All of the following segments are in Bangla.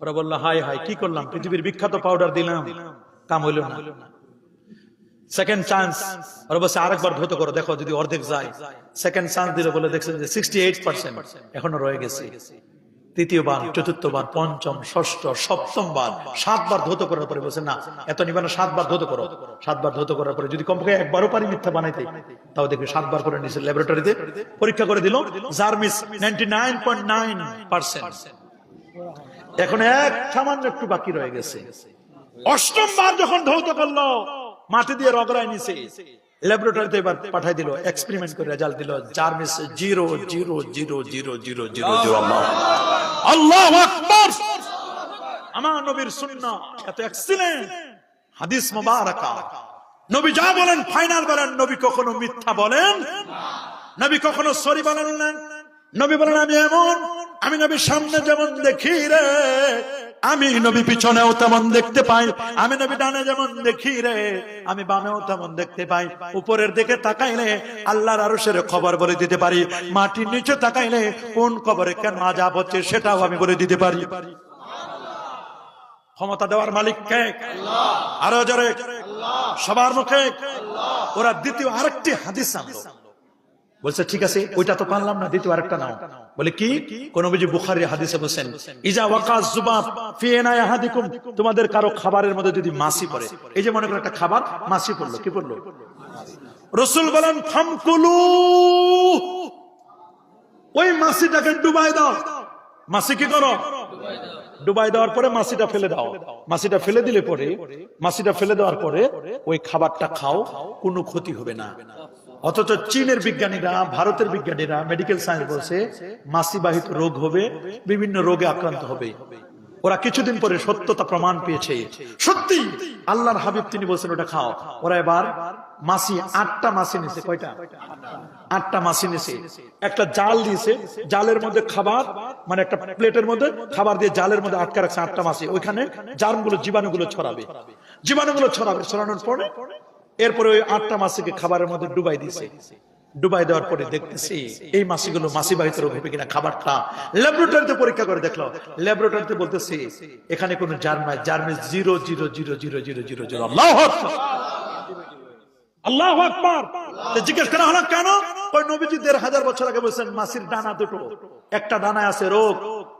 ওরা বলল হাই হাই কি করলাম? পৃথিবীর বিখ্যাত পাউডার দিলাম। কাম হইল না। সেকেন্ড চান্স ওরা বলছে করো দেখো যদি অর্ধেক যায়। সেকেন্ড চান্স দিলে, বলে দেখছেন যে সিক্সটি এইট পার্সেন্ট এখনও রয়ে গেছে। তৃতীয়বার, চতুর্থবার, পঞ্চম, ষষ্ঠ, সপ্তমবার, সাতবার ধৌত করার পরে বলছে, না, এত নিবে সাতবার ধৌত করো সাতবার ধৌত করার পরে যদি কমপক্ষে একবারও পারি মিথ্যা বানাইতে, তাও দেখবে সাতবার করে নিয়েছে ল্যাবরেটরিতে পরীক্ষা করে দিল। Germs ninety nine point nine percent এখন এক, সামান্য একটু বাকি রয়ে গেছে। অষ্টম বার যখন ধৌত করল, মাটি দিয়ে রগড়ায় নিছে। ল্যাবরেটরিতে এবার পাঠাই দিল এক্সপেরিমেন্ট করে রেজাল্ট দিল zero zero zero zero zero zero zero আল্লাহ। আমার নবীর এত এক্সিলেন্ট হাদিস মুবারাকা। নবী যা বলেন ফাইনাল বলেন, নবী কখনো মিথ্যা বলেন নবী কখনো সরি বলেন না। নবী বলেন, আমি এমন আমি নবী সামনে যেমন দেখি রে, আমি নবী পিছনেও তেমন দেখতে পাই। আমি নবী ডানে যেমন দেখি রে, আমি বামেও তেমন দেখতে পাই। উপরের দিকে তাকাইলে আল্লাহর আরশের খবর বলে দিতে পারি। মাটির নিচে তাকাইলে কোন কবরে কেন আজাব হচ্ছে সেটাও আমি বলে দিতে পারি। ক্ষমতা দেওয়ার মালিক কে? আরও জোরে। সবার মুখে। ওরা দ্বিতীয় আরেকটি হাদিস আনলো। বলছে, ঠিক আছে, ওইটা তো পারলাম না, দ্বিতীয় আরেকটা নাও। বলে, কি? কোন বুঝি বুখারি হাদিসে বলছেন, ইজা ওয়াকাস জুবাব ফি ইনায়া তোমাদের কারও খাবারের মধ্যে যদি মাছি পড়ে। এই যে মনে করো একটা খাবার, মাছি পড়ল, কি পড়ল? রসুল বলেন, ফামকুলু, ওই মাছিটাকে ডুবাই দাও। মাছি কি করো? ডুবাই দেওয়ার পরে মাছিটা ফেলে দাও। মাছিটা ফেলে দিলে পরে, মাছিটা ফেলে দেওয়ার পরে ওই খাবারটা খাও, কোনো ক্ষতি হবে না। অথচ চীনের বিজ্ঞানীরা, ভারতের বিজ্ঞানীরা মেডিকেল সায়েন্স বলছে, মাসিবাহিত রোগ হবে, বিভিন্ন রোগে আক্রান্ত হবে। ওরা কিছুদিন পরে সত্যতা প্রমাণ পেয়েছে। সত্যি, আল্লাহর হাবিব তিনি বলছেন, ওটা খাও। ওরা এবার মাসি আটটা মাসি নিছে। কয়টা? আটটা মাসি নিছে। একটা জাল দিয়েছে, জালের মধ্যে খাবার মানে একটা প্লেটের মধ্যে খাবার দিয়ে জালের মধ্যে আটকা রাখছে আটটা মাসি। ওইখানে জার্মগুলো জীবাণুগুলো ছড়াবে। জীবাণুগুলো ছড়াবে, ছড়ানোর পরে এরপরে ওই আটটা মাসিকে খাবারের মধ্যে ডুবাই দিছে। ডুবাই দেওয়ার পরে দেখতেছি, এই মাসিগুলো মাসি বাহিত রোগ হবে কিনা খাবারটা ল্যাবরেটরিতে পরীক্ষা করে দেখল। ল্যাবরেটরিতে বলতেছি, এখানে কোনো জার্ম নাই জার্মে zero zero zero zero zero zero zero. আল্লাহ আল্লাহ আকবার। জিজ্ঞেস করা হলো, কেন? ওই নবীজি দেড় হাজার বছর আগে বলছেন, মাসির ডানা দুটো, একটা ডানায় আছে রোগ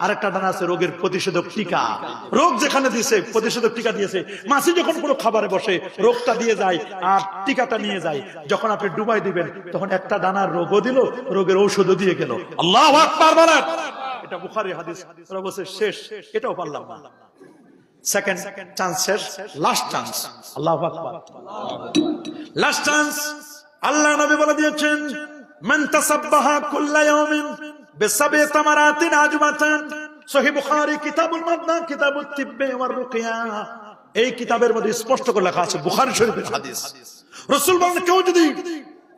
আরেকটা ডানা আছে রোগের প্রতিষেধক টিকা। রোগ যেখানে দিয়েছে, প্রতিষেধক টিকা দিয়েছে। মাসি যখন কোনো খাবারে বসে, রোগটা দিয়ে যায় আর টিকাটা নিয়ে যায়, যখন আপনি ডুবাই দিবেন, তখন একটা ডানার রোগও দিল, রোগের ঔষধও দিয়ে গেল। আল্লাহ এটা বুখারী হাদিস শেষ, এটাও পারলাম সেকেন্ড চান্স শেষ লাস্ট চান্স আল্লাহ লাস্ট চান্স আল্লাহ নবী বলে দিয়েছেন, মান কুল্লা ইয়াউমিন এই কিতাবের মধ্যে স্পষ্ট করে লেখা আছে বুখারী শরীফের হাদিস। কেউ যদি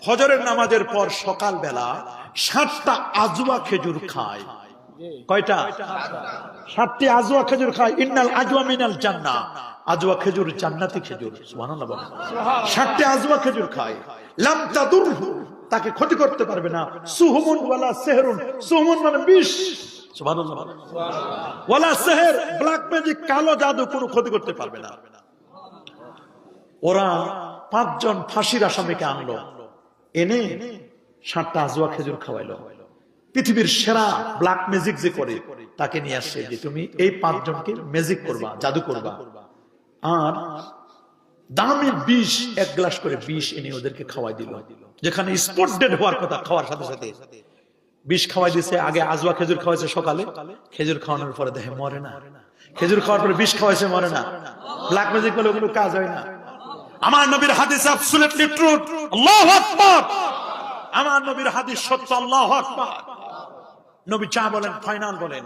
ফজরের নামাজের পর সকাল বেলা সাতটা আজুয়া খেজুর খায়, কয়টা? সাতটি আজুয়া খেজুর খায়। ইন্নাল আজুয়া মিনাল জান্নাহ। আজুয়া খেজুর জান্নাতি খেজুর, সুবহানাল্লাহ সাতটি আজুয়া খেজুর খায়। লাম তাকে ক্ষতি করতে পারবে না। সুহুমুন ওয়ালা সেহরুন। সুহুমুন মানে বিষ। ওয়ালা সেহর ব্ল্যাক ম্যাজিক কালো জাদু কোনো ক্ষতি করতে পারবে না। ওরা পাঁচজন ফাঁসির আসামিকে আনলো। এনে সাতটা আজুয়া খেজুর খাওয়াইলো। পৃথিবীর সেরা ব্ল্যাক ম্যাজিক যে করে তাকে নিয়ে আসছে যে তুমি এই পাঁচজনকে ম্যাজিক করবা জাদু করবা। আর দামি বিষ এক গ্লাস করে বিষ এনে ওদেরকে খাওয়াই দিল। যেখানে স্পট ডেড হওয়ার কথা খাওয়ার সাথে সাথে। বিষ খাওয়াই দিছে আগে আজওয়া খেজুর খাওয়াইছে সকালে। খেজুর খাওয়ানোর পরে দেখে মরে না। খেজুর খাওয়ার পরে বিষ খাওয়াইছে মরে না। ব্ল্যাক ম্যাজিক বলে ওগুলো কাজ হয় না। আমার নবীর হাদিস অ্যাবসলিউটলি ট্রুথ আল্লাহু আকবার। আমার নবীর হাদিস সত্য আল্লাহু আকবার। নবী চা বলেন ফাইনাল বলেন।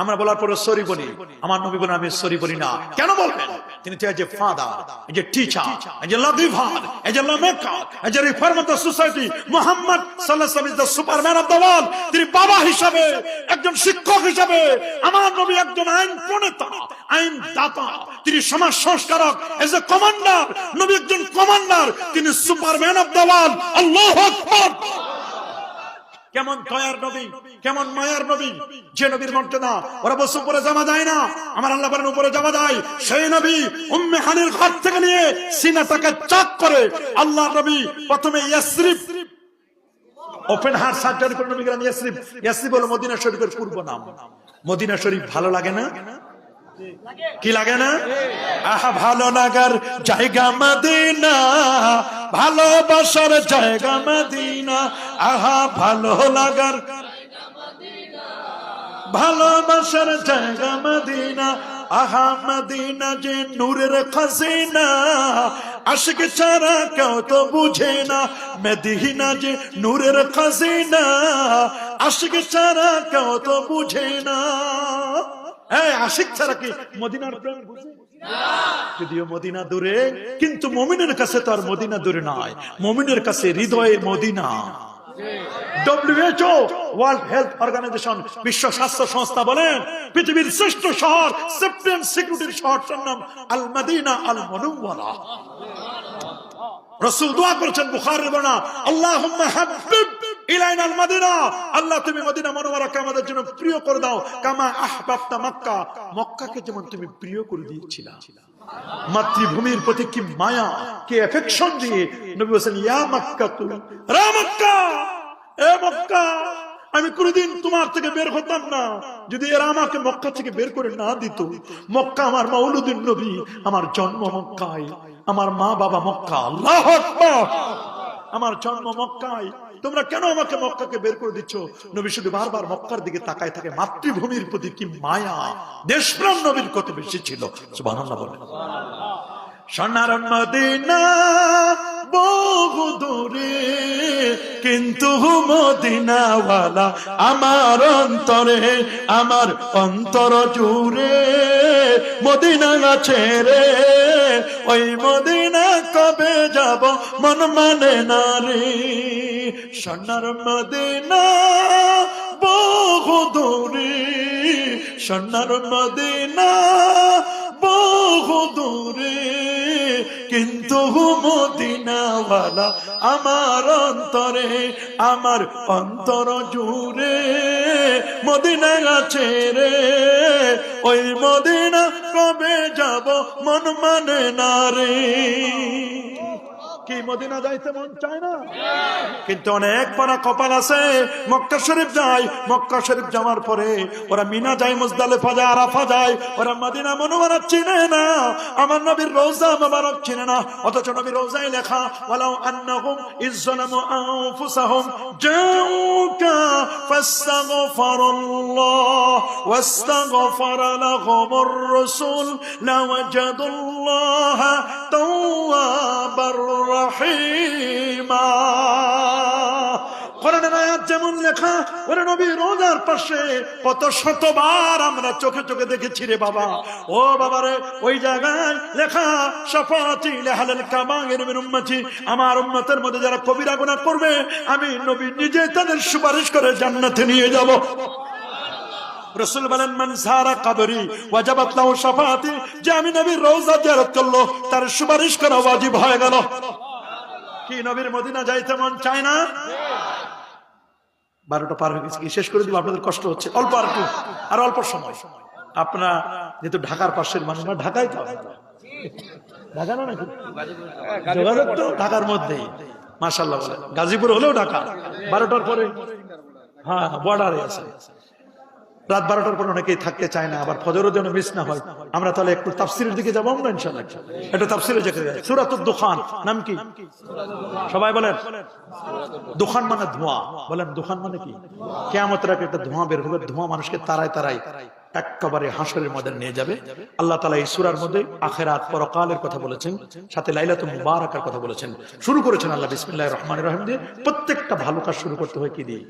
আমরা বলার পরে সরি বলি। আমার নবী বলেন আমি সরি বলি না। কেন বলবেন? তিনি তো as a father as a teacher as a lawgiver as a lawmaker as a reform of the society Muhammad সাল্লাল্লাহু আলাইহি ওয়াসাল্লাম সুপারম্যান অফ দ্য ওয়ার্ল্ড তিনি বাবা হিসাবে একজন শিক্ষক হিসাবে আমার নবী একজন আইন প্রণেতা আইন দাতা। তিনি সমাজ সংস্কারক এজ এ কমান্ডার নবী একজন কমান্ডার তিনি সুপারম্যান অফ দ্য ওয়ার্ল্ড আল্লাহু আকবার। কেমন দয়ার নবী? কেমন মায়ার নবী? যে নবীর মর্যাদা, ওরা বসে উপরে জমা যায় না, আমার আল্লাহ উপরে জমা যায় সেই নবী উম্মে হানির ঘর থেকে নিয়ে সিনাটাকে চাক করে আল্লাহ নবী প্রথমে ইয়াসরিফ, ওপেন হার্ট সার্জারি করে নবী ইয়াসরিফ। ইয়াসরিফ হলো মদিনা শরীফের পূর্ব নাম। মদিনা শরীফ ভালো লাগে না? কি লাগে না? আহা, ভালো লাগার জায়গা মদিনা, ভালোবাসার জায়গা মদিনা। আহা, ভালো লাগার ভালোবাসার জায়গা মদিনা। আহা মদিনা যে নূরের খাজিনা। আশিক ছাড়া কেউ তো বুঝে না। মদিনা যে নূরের খাজিনা। আশিক ছাড়া কেউ তো বুঝে না। এই আশিক ছাড়া কি মদিনার প্রেম বুঝে? যদিও মদিনা দূরে, কিন্তু মমিনের কাছে তো আর মদিনা দূরে নয়। মমিনের কাছে হৃদয়ে মদিনা। ওয়ার্ল্ড হেলথ অর্গানাইজেশন বিশ্ব স্বাস্থ্য সংস্থা বলেন, পৃথিবীর শ্রেষ্ঠ শহর সিকিউরিটির শহরটার নাম আল আল দোয়া করেছেন ইলাইনা আল আল্লাহ, তুমি মদিনা মনোয়ারাকে আমাদের জন্য প্রিয় করে দাও, কামা আহবাবতা মক্কা। মক্কাকে যেমন তুমি প্রিয় করে দিয়েছিলা। মাতৃভূমির প্রতি কি মায়া, কি এফেকশন দিয়ে নবী বলেছেন, ইয়া মক্কা তু রা মক্কা। এ মক্কা, আমি কোনোদিন তোমার থেকে বের হতাম না। যদি এরা আমাকে মক্কা থেকে বের করে না দিত, মক্কা আমার মৌলুদ্দিন নবী, আমার জন্ম মক্কায়, আমার মা বাবা মক্কা। আল্লাহ আমার জন্ম মক্কায়, তোমরা কেন আমাকে মক্কাকে বের করে দিচ্ছ? নবী শুধু বারবার মক্কার দিকে তাকায় থাকে, মাতৃভূমির প্রতি কি মায়া? দেশপ্রাণ নবীর কত বেশি ছিল। সুবহানাল্লাহ বলেন। সোনার মদিনা বহু দূরে, কিন্তু মদিনাওয়ালা আমার অন্তরে, আমার অন্তর জুড়ে মদিনা আছে রে। ওই মদিনা কবে যাব মন মানে না রে। সোনার মদিনা বহু দূরে সোনার মদিনা বহু দূরে। কিন্তু মদিনাওয়ালা আমার অন্তরে, আমার অন্তর জুড়ে মদিনা গাছে রে। ওই মদিনা কবে যাব মন মানে না রে। কি মদিনা যাইতে মন চায় না? কিন্তু অনেক পারা কপাল আছে, মক্কা শরীফ যায়, মক্কা শরীফ যাওয়ার পরে ওরা মিনা যায়, মুজদালেফা যায়, আরাফা যায়, ওরা মদিনা মনোমারা চিনে না, আমার নবীর রোজা মোবারক চিনে না, অথচ নবীর রোজায় লেখা, ওয়ালাউ আন্নাহুম ইজ্জালামু আনফুসাহুম জাউকা ফাস্তাগফিরুল্লাহ তাওয়াবার যেমন লেখা চোখে চোখে দেখেছি সাফাতি মধ্যে যারা কবিরা গুনাহ করবে, আমি নবী নিজে তাদের সুপারিশ করে জান্নাতে নিয়ে যাব। রসুল বলেন, মান সারা কাবরি, ওয়াজাবাত লাহু শাফাআতি যে আমি নবীর রওজা জিয়ারত করল, তার সুপারিশ করা ওয়াজিব হয়ে গেল। কি নবীর মদিনা যাইতে মন চায় না? বারোটা পার হয়ে গেছে। শেষ করে দিব? আপনাদের কষ্ট হচ্ছে। অল্প আর একটু। আর অল্প সময়। আপনারা যেহেতু ঢাকার পাশের মানুষ, না ঢাকায় তো ঢাকা নাকি? তো ঢাকার মধ্যেই গাজীপুর হলেও বারোটার পরে। হ্যাঁ বর্ডারে আছে। রাত বারোটার পর অনেকেই থাকতে চায় না, আবার ফজরও যেন মিস না হয়। আমরা তাহলে একটু তাফসিরের দিকে যাব আমরা ইনশাল্লাহ একটু তাফসিরের দিকে যাই সুরাতুদ দোকান নাম কি? সবাই বলেন। দোকান মানে ধোঁয়া। বলেন দোকান মানে কি? কেমন একটা ধোঁয়া বের হবে ধোঁয়া মানুষকে তারাই তারাই একেবারে হাসরের মধ্যে নিয়ে যাবে। আল্লাহ তালা এই সুরার মধ্যে আখেরাত পরকালের কথা বলেছেন, সাথে লাইলাত মুবারাকার কথা বলেছেন। শুরু করেছেন আল্লাহ বিসমিল্লাহ রহমান রহিম দিয়ে প্রত্যেকটা ভালো কাজ শুরু করতে হয় কি দিয়ে?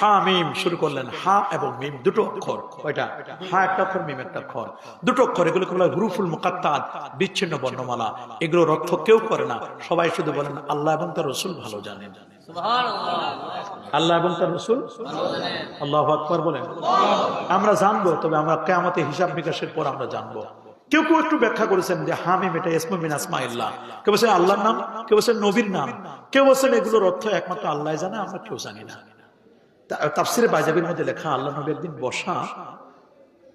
হা, মিম শুরু করলেন, হা এবং মিম, দুটো অক্ষর। ওইটা হা একটা অক্ষর, মিম একটা অক্ষর। দুটো অক্ষর, এগুলোকে বলা হুরুফুল মুকাত্তাত বিচ্ছিন্ন বর্ণমালা। এগুলোর অর্থ কেউ করে না, সবাই শুধু বলেন, আল্লাহ এবং তার রসুল ভালো জানেন। আল্লাহ এবং তার রসুল। আল্লাহ আকবর বলেন। আমরা জানব, তবে আমরা কেমতে হিসাব বিকাশের পর আমরা জানব। কেউ কেউ একটু ব্যাখ্যা করেছেন যে হামিম এটা ইসমুমিন আসমাইল্লাহ। কেউ বলছেন আল্লাহর নাম, কেউ বলছেন নবীর নাম। কেউ বলছেন এগুলোর অর্থ একমাত্র আল্লাহ জানে, আমরা কেউ জানি না। তা- তাফসিরে বাইজাবির মধ্যে লেখা, আল্লাহ নবী একদিন বসা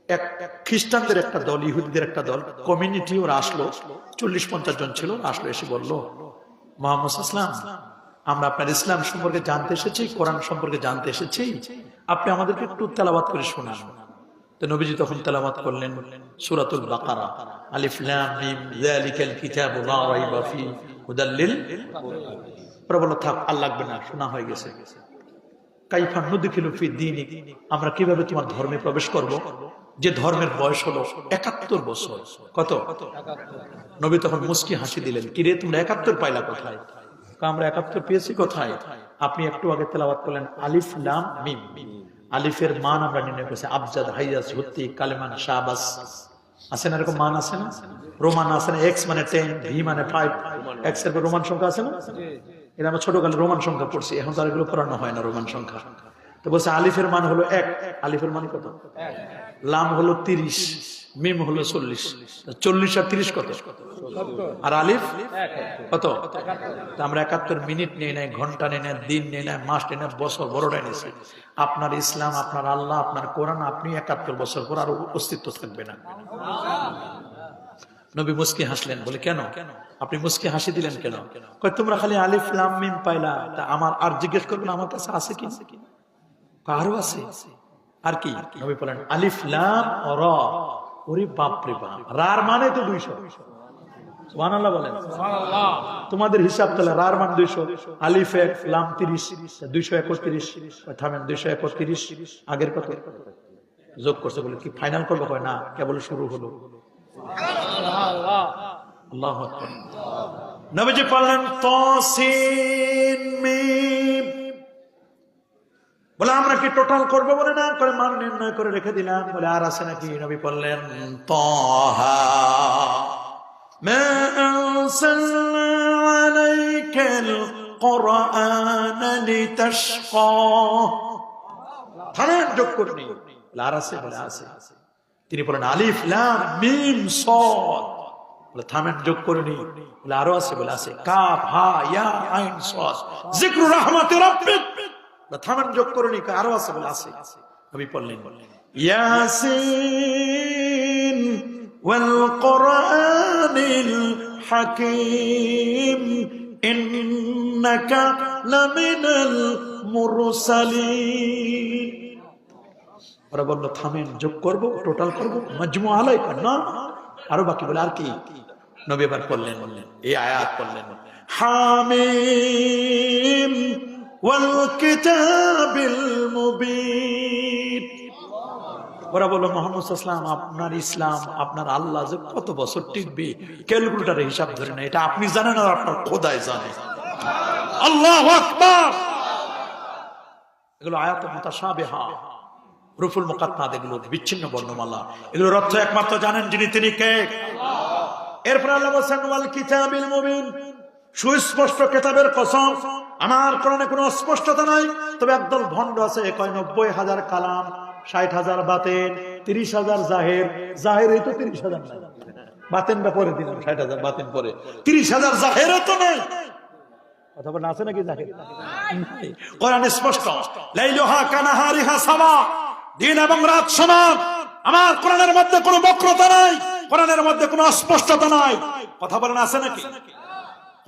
এক খ্রিস্টানদের একটা দল, ইহুদিদের একটা দল কমিউনিটি ওরা আসলো। চল্লিশ পঞ্চাশ জন ছিল, আসলো, এসে বলল, মোহাম্মদ ইসলাম আমরা আপনার ইসলাম সম্পর্কে জানতে এসেছি, কোরআন সম্পর্কে জানতে এসেছি। আপনি আমাদেরকে একটু তেলাবাত করে শোনান। নবীজি তখন তেলাবাত করলেন সূরাতুল বাকারা। শোনা হয়ে গেছে। আমরা কীভাবে তোমার ধর্মে প্রবেশ করব? যে ধর্মের বয়স হলো একাত্তর বছর। কত? নবী তখন মুস্কি হাসি দিলেন, কিরে, তোমরা একাত্তর পাইলা কোথায়? আমরা একাত্তর পেয়েছি কোথায়? আপনি একটু আগে তেলাওয়াত করলেন আলিফ, লাম, মিম। আলিফের মান আমরা নির্ণয় করেছি। আবজাদ হাইয়াস ভর্তি কালেমান শাহবাস আছে না এরকম মান আছে না? রোমান আছে না? এক্স মানে টেন ভি মানে ফাইভ এক্সের রোমান সংখ্যা আছে না? এটা আমরা ছোটকালে রোমান সংখ্যা পড়ছি। এখন তো আর এগুলো পড়ানো হয় না রোমান সংখ্যা। তো বলছে আলিফের মান হলো এক। আলিফের মান কত? লাম হলো তিরিশ। মিম হলো চল্লিশ। চল্লিশ আর তিরিশ কত? আর আলিফ? কত? আমরা একাত্তর মিনিট নেই নাই, ঘণ্টা নেই নাই, দিন নেই নাই, মাস নেই নাই, বছর বড়টাই নিয়েছি। আপনার ইসলাম, আপনার আল্লাহ, আপনার কোরআন, আপনি একাত্তর বছর পর আর অস্তিত্ব থাকবে না। নবী মুস্কি হাসলেন, বলে কেন? আপনি মুস্কি হাসি দিলেন কেন? কয়, তোমরা খালি আলিফ, লাম, মিম পাইলা, তা আমার আর জিজ্ঞেস করবেন আমার কাছে আছে কি? আরও আছে। আর কি? নবী বলেন, আলিফ, লাম, র। ওরে বাপ। রে বাপ রার মানে তো দুইশো। সুবহানাল্লাহ বলেন। তোমাদের হিসাব তাহলে রার মান দুইশো। আলিফ এক লাম থামেন আগের কত? যোগ করছে বলে কি ফাইনাল করব? হয় না কেবল শুরু হলো। আল্লাহ আকবার। নবীজি বললেন তসিন মিম বলে, আমরা কি টোটাল করব? বলে, না। করে মান নির্ণয় করে রেখে দিলাম। বলে, আর আছে নাকি? নবী বললেন থানার যোগ করি আর আছে? বলে, আছে। তিনি বলেন, আলিফ, লাম, মিম, সদ। বলে, থামেন, যোগ করিনি বলে, আরও আছে? বলে, আছে। কা হা, ইয়া, আইন, সদ। জিক্রু রাহমাতে রাব্বিক। বলে থামেন যোগ করিনি আরও আছে বলে, আছে। নবী পড়লেন। ইয়াসিন ওয়াল কোরআনিল হাকীম, ইন্নাকা লামিনাল মুরসালিন। ওরা বলল, থামেন, যোগ করব, টোটাল করব মজমু আলাই না? আরও বাকি বলে, আর কি? নবী এবার বললেন এই আয়াত করলেন হামিম ওরা বলল মোহাম্মদ ইসলাম আপনার ইসলাম, আপনার আল্লাহ যে কত বছর টিকবে, ক্যালকুলেটারের হিসাব ধরে না এটা আপনি জানেন আর আপনার খোদায় জানে। আল্লাহ এগুলো আয়াত মুতাশাবিহা, রুফুল মুকাত্তাদ এগুলো বিচ্ছিন্ন বর্ণমালা। এগুলোর অর্থ একমাত্র জানেন যিনি, তিনি কে? এরপর আল্লাহ বলছেন ওয়াল কিতাবিল মুবিন সুস্পষ্ট কেতাবের কসম, আমার কোরআনে কোনো অস্পষ্টতা নাই। তবে একদল ভণ্ড আছে কয় নব্বই হাজার কালাম, ষাট হাজার বাতেন, তিরিশ হাজার জাহের। জাহের তো তিরিশ হাজার নাই। বাতেনটা পরে দিলাম, ষাট হাজার বাতেন পরে। তিরিশ হাজার জাহের তো নেই। নাকি দিন এবং রাত আমার মধ্যে কোনো বক্রতা নাই। কোরআনের মধ্যে কোনো অস্পষ্টতা নাই। কথা বলেন, আছে নাকি?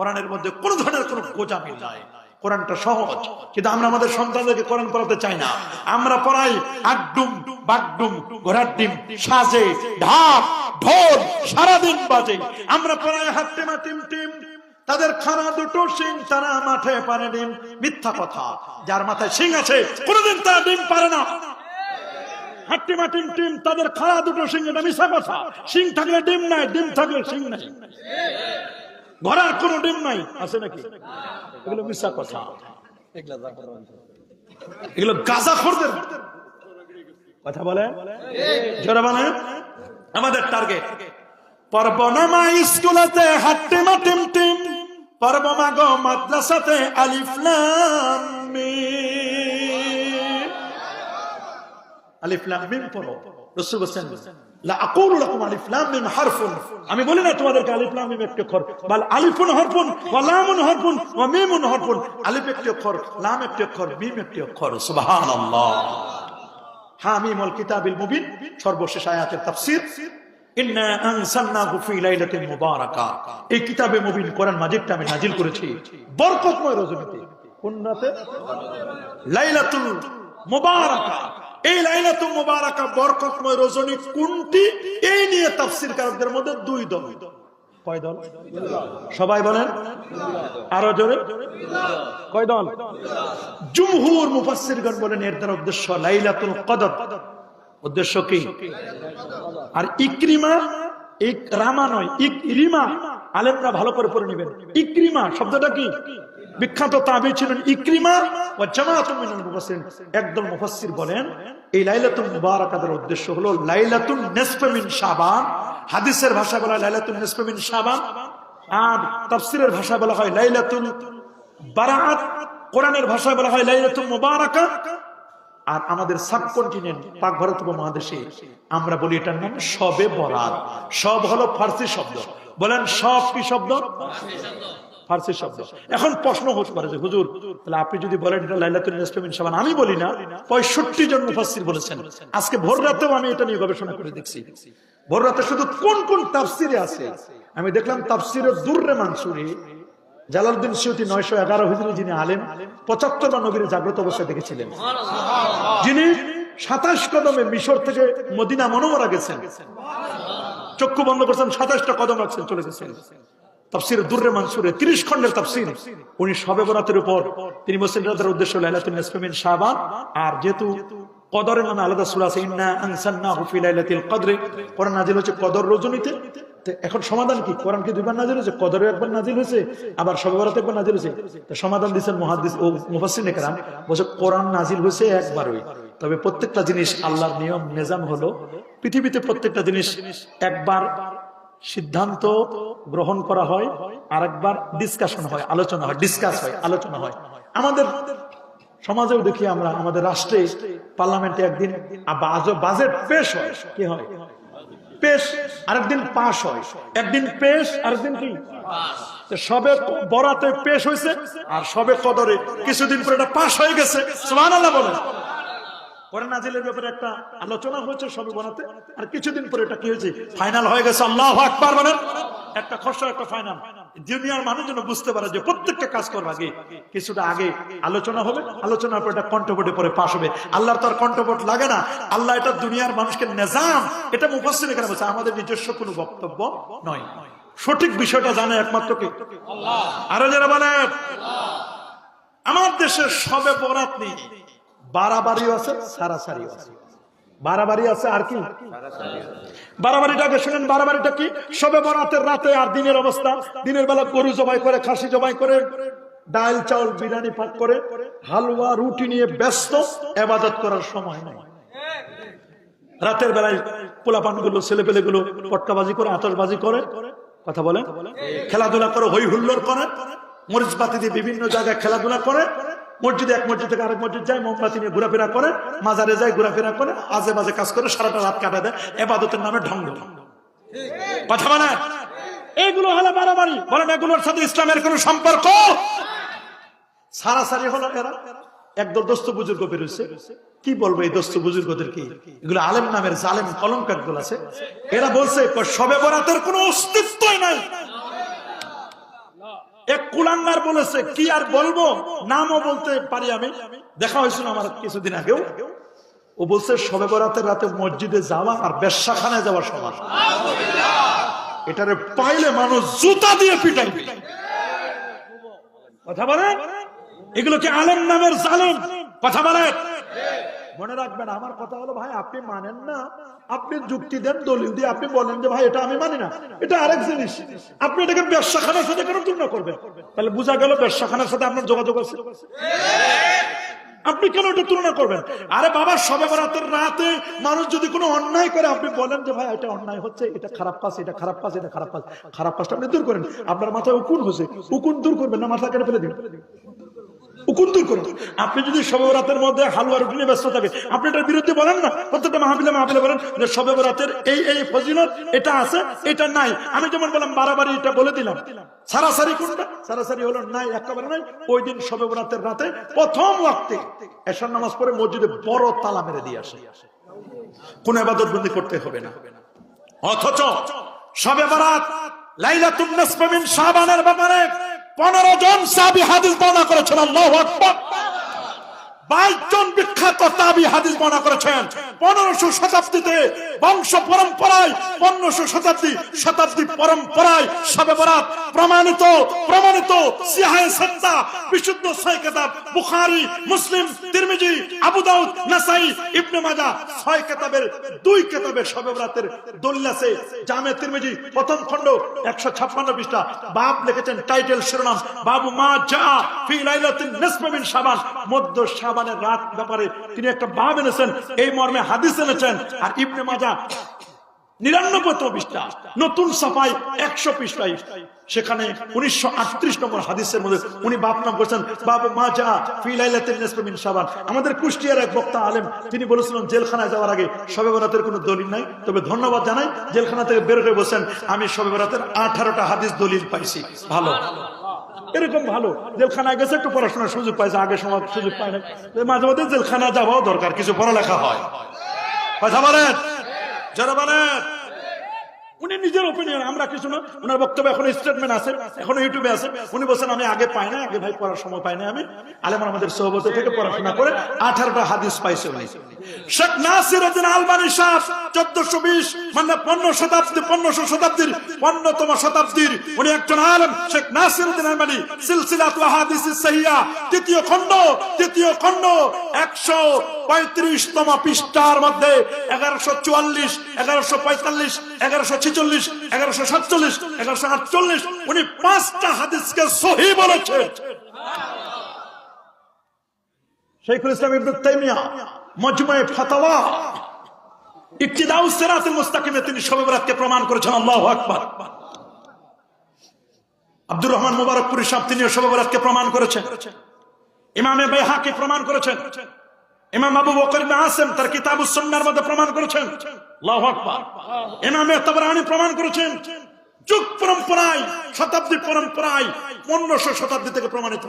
কোরআনের মধ্যে কোন ধরনের কোনো গোজামি নাই। কোরআনটা সহজ, কিন্তু আমরা আমাদের সন্তানদেরকে কোরআন পড়াতে চাই না। আমরা পড়াই আড্ডুম বাগডুম ঘোড়ার ডিম, সাজে, ঢাক, ঢোল, সারাদিন বাজে। আমরা পড়াই হাট্টিমা টিম টিম। তাদের খানা দুটো সিং তারা মাঠে পারে ডিম। মিথ্যা কথা, যার মাথায় সিং আছে, কোনোদিন তারা ডিম পারে না। হাট্টিমা টিম টিম, তাদের খাড়া দুটো সিং এটা মিশা কথা। সিং থাকলে ডিম নাই, ডিম থাকলে সিং নাই। ঘোড়ার কোনো ডিম নাই। আছে নাকি? এগুলো মিশা কথা। এগুলো গাজা খোরদের। কথা বলে জোরে বলে আমাদের টার্গেট পর্বনামা স্কুলেতে হাট্টিমা টিম টিম পর্বমা গো মাদ্রাসাতে আলিফ লাম মিম। আলিফ লাম মিম পড়ো। রসুল বলছেন আমি বলি না তোমাদেরকে আলিফ লাম মিম একটি অক্ষর বাল আলিফুন হরফুন ওয়া লামুন হরফুন ওয়া মিমুন হরফুন। আলিফ একটি অক্ষর, লাম একটি অক্ষর, মিম একটি অক্ষর, সুবহানাল্লাহ। হামিমুল কিতাবিল মুবিন, সর্বশেষ আয়াতের তাফসীর। এই কিতাবে আমি করেছি বরকতময় রজনীতে। কোন রাতে? লাইলাতুল মুবারাকা। এই লাইলাতুল মুবারাকা বরকতময় রজনী কোনটি? এই নিয়ে তাফসীর কারকদের মধ্যে দুই দল। কয় দল? সবাই বলেন। আরও জোরে। কয় দল? জুমহুর মুফাসসিরগণ বলেন, এর দ্বারা উদ্দেশ্য লাইলাতুল কদর। উদ্দেশ্য কি? আর ইকরিমা, ইক রামা নয়, ইকরিমা। আলেমরা ভালো করে পড়ে নেবেন। ইকরিমা, শব্দটা কি? বিখ্যাত তাবি ছিলেন ইকরিমা ও মুফাসসিরিন। একদল মুফাসসির বলেন, এই লাইলাতুল মুবারাকাদের উদ্দেশ্য হলো লাইলাতুল নিসফে শাবান। হাদিসের ভাষা বলা লাইলাতুল নিসফে শাবান। আর তাফসীরের ভাষা বলা হয় লাইলাতুল বারাআত। কোরআনের ভাষায় বলা হয় লাইলাতুল মুবারাকা। আর আমাদের সাবকন্টিনেন্ট, পাক ভারত উপমহাদেশে আমরা বলি এটার নাম সবে বরাত। সব হলো ফার্সি শব্দ। বলেন সব কি শব্দ? ফার্সি শব্দ। এখন প্রশ্ন হতে পারে যে, হুজুর, তাহলে আপনি যদি বলেন এটা লাইলাতুল ইসলামিন সাবান আমি বলি না, পঁয়ষট্টি জন মুফাসসির বলেছেন। আজকে ভোর রাতেও আমি এটা নিয়ে গবেষণা করে দেখছি। ভোর রাতে শুধু কোন কোন তাফসিরে আছে? আমি দেখলাম তাফসিরের দুর্রে মানসুরি, জালালউদ্দিন সিউতি নয়শো এগারো হিজরি যিনি আলেম পঁচাত্তর বা নবীর জাগ্রত অবস্থায় দেখেছিলেন। যিনি সাতাশ কদমে মিশর থেকে মদিনা মনোমরা গেছেন। চক্ষু বন্ধ করছেন, সাতাশটা কদম রাখছেন, চলে গেছেন। তাফসির দুর্রে মানসুরে, তিরিশ খন্ডের তাফসির। উনি সবে বরাতের উপর, তিনি তার উদ্দেশ্য লাইলাতুল নিসফিমিন আর যেহেতু কদরের নামে আলাদা সূরা আছে, ইন্না আনসালনাহু ফি লাইলাতিল কদরে। কোরআন নাজিল হচ্ছে কদর রজনীতে। এখন সমাধান কি? কোরআন কি দুইবার নাজিল হয়েছে? কদরে একবার নাজিল হয়েছে, আবার সবে বরাতে একবার নাজিল হয়েছে। সমাধান দিচ্ছেন মুহাদ্দিস ও মুফাসসির নেকরাম বলছে কোরআন নাজিল হয়েছে একবারই। তবে প্রত্যেকটা জিনিস আল্লাহর নিয়ম, নিজাম হলো পৃথিবীতে প্রত্যেকটা জিনিস একবার সিদ্ধান্ত গ্রহণ করা হয়, আরেকবার ডিসকাশন হয়, আলোচনা হয় ডিসকাস হয়, আলোচনা হয়। আমাদের সমাজেও দেখি আমরা, আমাদের রাষ্ট্রে পার্লামেন্টে একদিন বাজেট পেশ হয়। কি হয়? পেশ, আরেকদিন পাশ হয়। একদিন পেশ, আরেকদিন কি? সবে বরাতে পেশ হয়েছে, আর সবে কদরে কিছুদিন পরে এটা পাশ হয়ে গেছে। বলেন। একটা আলোচনা আল্লাহ মানুষ যেন বুঝতে পারে যে প্রত্যেকটা কাজ করার আগে, কিছুটা আগে আলোচনা হবে। আলোচনার পর এটা কণ্ঠবোটে পরে পাশ হবে। আল্লাহর তো আর কণ্ঠবোট লাগে না। আল্লাহ এটা দুনিয়ার মানুষকে নেজাম। এটা মুফাসসির এখানে বলছে, আমাদের নিজস্ব কোনো বক্তব্য নয়। সঠিক বিষয়টা জানে একমাত্র কি? আরও যারা বলেন। আমার দেশের সবে বরাত নেই। বাড়াবাড়িও আছে, সারাসারিও আছে। বাড়াবাড়ি আছে আর কি? বাড়াবাড়িটাকে শুনেন, বাড়াবাড়িটা কি? সবে বরাতের রাতে আর দিনের অবস্থা। দিনের বেলা গরু জবাই করে, খাসি জবাই করে ডাল চাউল, বিরিয়ানি পাক করে, হালুয়া, রুটি নিয়ে ব্যস্ত, এবাদত করার সময় নাই। রাতের বেলায় পোলাপানগুলো ছেলে পেলে গুলো পটকাবাজি করে আতসবাজি করে, কথা বলে খেলাধুলা করে হই হুল্লোড় করে, মরিচ বাতি দিয়ে বিভিন্ন জায়গায় খেলাধুলা করে মসজিদে এক মসজিদ থেকে আরেক মসজিদ যায়, মোমবাতি নিয়ে ঘোরাফেরা করে, মাজারে যায়, ঘোরাফেরা করে আজে বাজে কাজ করে, সারাটা রাত কাটা দেয়, এবাদতের নামে ঢং ঢং কথা বলে? এগুলো হলো বাড়াবাড়ি বলেন, এগুলোর সাথে ইসলামের কোন সম্পর্ক? সারাসারি হলো এরা। একদল দোস্ত বুজুর্গ বেরোচ্ছে কি বলব এই দোস্ত বুজুর্গদের কি? এগুলো আলেম নামের জালেম কলঙ্কারগুলো আছে। এরা বলছে, সবে বরাতের কোনো অস্তিত্বই নাই। এক কুলাঙ্গার বলেছে, কি আর বলব? নামও বলতে পারি আমি। দেখা হয়েছিল আমার কিছুদিন আগেও। ও বলছে সবে বরাতের রাতে মসজিদে যাওয়া আর বেশ্যাখানায় যাওয়া সমান। এটারে পাইলে মানুষ জুতা দিয়ে পিটাইবে কথা বলেন এগুলো কি আলেম নামের জালেম? কথা বলেন মনে রাখবেন, আমার কথা হলো, ভাই, আপনি মানেন না। আপনি যুক্তি দেন, দলিল দিয়ে আপনি বলেন যে, ভাই, এটা আমি মানি না। এটা আরেক জিনিস। আপনি এটাকে ব্যবসাখানার সাথে কেন তুলনা করবেন? তাহলে বোঝা গেল ব্যবসাখানার সাথে আপনার যোগাযোগ আছে। আপনি কেন এটা তুলনা করবেন? আরে বাবা, সবে বরাতের রাতে মানুষ যদি কোনো অন্যায় করে, আপনি বলেন যে, ভাই, এটা অন্যায় হচ্ছে, এটা খারাপ কাজ, এটা খারাপ কাজ, এটা খারাপ কাজ। খারাপ কাজটা আপনি দূর করেন। আপনার মাথায় উকুন হয়েছে উকুন দূর করবেন না, মাথা কেটে ফেলে দিন করুন। আপনি যদি মধ্যে হালুয়া ব্যস্ত থাকে আপনি এটার বিরুদ্ধে বলেন না। প্রত্যেকটা মাহফিলে মাহফিলে বলেন যে এই এই ফজিলত, এটা আছে, এটা নাই। আমি যেমন বললাম এটা বলে দিলাম। সারাসারি কোনটা? সারাসারি হলো নাই, একেবারে নাই। ওই দিন রাতে প্রথম ওয়াক্তে নামাজ মসজিদে বড় তালা মেরে দিয়ে আসে। কোন আবাদত বন্দি করতে হবে না। অথচ শবে বরাত লাইলাতুন নিসফ মিন ব্যাপারে 15 জন সাবি হাদিস বর্ণনা করেছেন আল্লাহ বাইশ জন বিখ্যাত সাবি হাদিস বর্ণনা করেছেন। পনেরোশো শতাব্দীতে বংশ পরম্পরায়, পনেরোশো শতাব্দী শতাব্দী পরম্পরায় সবে বরাত প্রমাণিত প্রমাণিত সিহায় সত্তা, বিশুদ্ধ বুখারি, মুসলিম, তিরমিজি নাসাই, ইবনে মাজা ছয় কেতাবের, দুই কেতাবের সবে বরাতের জামে তিরমিজি প্রথম খণ্ড একশো ছাপ্পান্ন পৃষ্ঠা। বাপ লিখেছেন টাইটেল শিরোনাম, বাবু মা যা মধ্য শাবানের রাত ব্যাপারে তিনি একটা বাব এনেছেন। এই মর্মে হাদিস এনেছেন আর ইবনে মাজা নিরানব্বইতম পৃষ্ঠা, নতুন সাফাই একশো পৃষ্ঠায় সেখানে উনিশশো আটত্রিশ নম্বর হাদিসের মধ্যে উনি বাপ নাম করেছেন, বাবু মা যা ফিলাইলাতের নেসমিন সাবান আমাদের কুষ্টিয়ার এক বক্তা আলেম, তিনি বলেছিলেন, জেলখানায় যাওয়ার আগে শবে বরাতের কোনো দলিল নাই। তবে ধন্যবাদ জানাই, জেলখানা থেকে বের হয়ে বসেন, আমি শবে বরাতের আঠারোটা হাদিস দলিল পাইছি। ভালো। এরকম ভালো। জেলখানায় গেছে, একটু পড়াশোনার সুযোগ পাইছে, আগে সময় সুযোগ পায় না মাঝে মাঝে জেলখানা যাওয়াও দরকার, কিছু পড়ালেখা হয়। কথা বলেন? যারা বলেন? উনি নিজের ওপিনিয়ন আমরা কিছু না। ওনার বক্তব্য এখন স্টেটমেন্ট আছে, এখন ইউটিউবে আছে। উনি বলছেন, আমি আগে পাই না আগে ভাই পড়ার সময় পাই না আমি। আলেমান আমাদের সহবত থেকে পড়াশোনা করে আঠারোটা হাদিস পাইছে উনি। শেখ নাসির উদ্দিন শাহ চোদ্দশো বিশ মানে শতাব্দী পনেরোশো শতাব্দীর পনেরোতম শতাব্দীর উনি একজন আলম। শেখ নাসির উদ্দিন সিলসিলাত হাদিস সাহিয়া তৃতীয় খণ্ড তৃতীয় খণ্ড, একশো পঁয়ত্রিশতম পৃষ্ঠার মধ্যে এগারোশো চুয়াল্লিশ, এগারোশো পঁয়তাল্লিশ, এগারোশো ছিচল্লিশ এগারোশো সাতচল্লিশ, এগারোশো আটচল্লিশ, উনি পাঁচটা হাদিসকে সহি শেখুল ইসলাম তাইমিয়া মজমুয়ে ফাতাওয়া মুস্তাকিমে তিনি শবে বরাতকে প্রমাণ করেছেন, আল্লাহু আকবার। আব্দুর রহমান মুবারকপুরি সাহেব তিনি শবে বরাতকে প্রমাণ করেছেন। ইমামে বাইহাকি প্রমাণ করেছেন। ইমাম আবু বকর ইবনে আসিম তার কিতাবুস সুন্নাহর মধ্যে প্রমাণ করেছেন। আকবার। ইমামে তাবরানি প্রমাণ করেছেন। যুগ পরম্পরায় শতাব্দী পরম্পরায় পনেরোশো শতাব্দী থেকে প্রমাণিত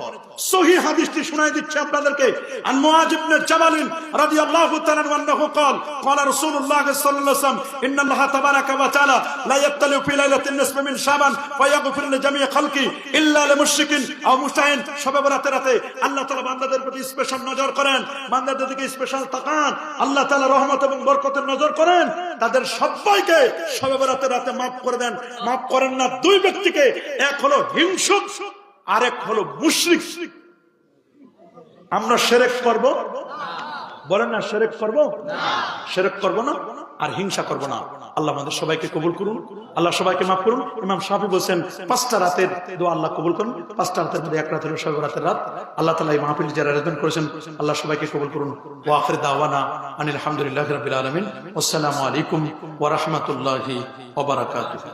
সহি হাদিসটি শোনাই দিচ্ছে আপনাদেরকে আন মুআজ ইবনে জাবালিন রাদিয়াল্লাহু তাআলা আনহু قال قال رسول الله صلى الله عليه وسلم ان الله تبارك وتعالى لا يطلع في ليله النصف من شعبان فيغفر لجميع خلقه الا لمشرك او مشتهن শবে বরাতের রাতে আল্লাহ তাআলা বান্দাদের প্রতি স্পেশাল নজর করেন বান্দাদের দিকে স্পেশাল তাকান আল্লাহ তাআলা রহমত এবং বরকতের নজর করেন তাদের সবাইকে শবে বরাতের রাতে maaf করে দেন maaf করেন না দুই ব্যক্তিকে, এক হলো হিংসুক, আরেক হলো মুশরিক। আমরা সেরেক করব? বলেন না সেরেক করব? সেরেক করব না, আর হিংসা করব না। আল্লাহ আমাদের সবাইকে কবুল করুন। আল্লাহ সবাইকে মাফ করুন। ইমাম শাফি বলছেন, পাঁচটা রাতের দোয়া আল্লাহ কবুল করুন। পাঁচটা রাতের মধ্যে এক রাত হলো সব রাতের রাত। আল্লাহ তালা এই মাহফিল যারা আয়োজন করেছেন, আল্লাহ সবাইকে কবুল করুন। ওয়াফির দাওয়ানা আনিল আলহামদুলিল্লাহ রবিল আলমিন। আসসালামু আলাইকুম ওয়া রাহমাতুল্লাহি ওয়া বারাকাতুহু।